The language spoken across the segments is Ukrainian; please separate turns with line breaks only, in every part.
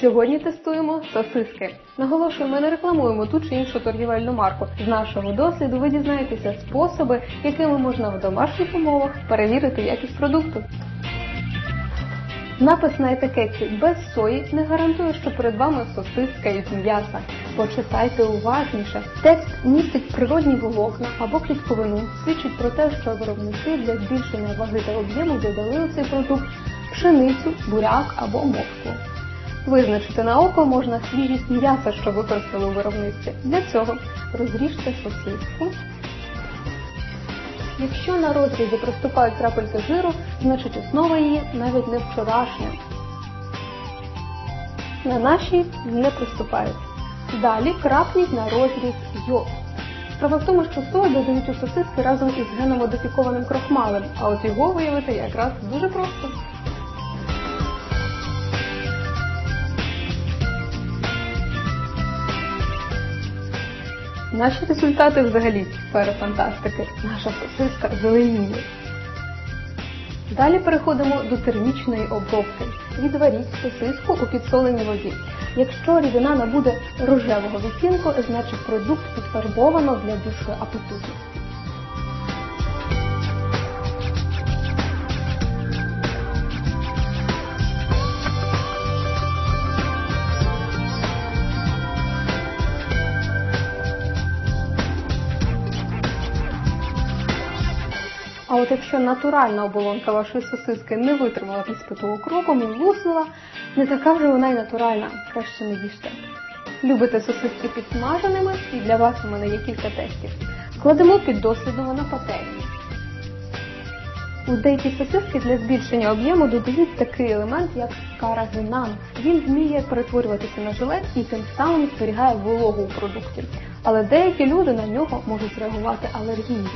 Сьогодні тестуємо сосиски. Наголошую, ми не рекламуємо ту чи іншу торгівельну марку. З нашого досвіду ви дізнаєтеся способи, якими можна в домашніх умовах перевірити якість продукту. Напис на етикетці без сої не гарантує, що перед вами сосиска із м'яса. Почитайте уважніше. Текст містить природні волокна або клітковину, свідчить про те, що виробники для збільшення ваги та об'єму додали у цей продукт пшеницю, буряк або мовку. Визначити на око можна свіжість м'яса, що використали у виробництві. Для цього розріжте сосиску. Якщо на розрізі проступають крапельки жиру, значить основа її навіть не вчорашня. На нашій не приступають. Далі крапніть на розріз йод. Справа в тому, що сою додають у сосиски разом із геномодифікованим крохмалем, а от його виявити якраз дуже просто. Наші результати взагалі сфери фантастики. Наша сосиска зеленіє. Далі переходимо до термічної обробки. Відваріть сосиску у підсоленій воді. Якщо рідина набуде рожевого відтінку, значить продукт підфарбовано для більшої апетиту. А от якщо натуральна оболонка вашої сосиски не витримала іспиту окропом і луснула, не така вже вона й натуральна, краще не їжте. Любите сосиски підсмаженими, і для вас у мене є кілька тестів. Кладемо піддослідного на пательню. У деякі сосиски для збільшення об'єму додають такий елемент, як карагинан. Він вміє перетворюватися на желе і тим самим зберігає вологу у продукті. Але деякі люди на нього можуть зреагувати алергією.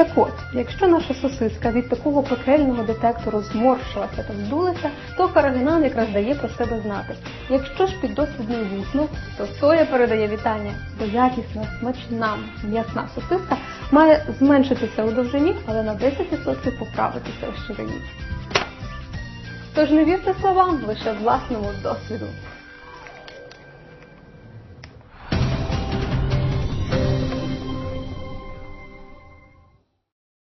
Так от, якщо наша сосиска від такого пекельного детектору зморщилася та здулася, то карагинан якраз дає про себе знати. Якщо ж піддослідний вуснув, то соя передає вітання, бо якісна, смачна, м'ясна сосиска має зменшитися у довжині, але на 10% поправитися у ширині. Тож не вірте словам лише власному досвіду.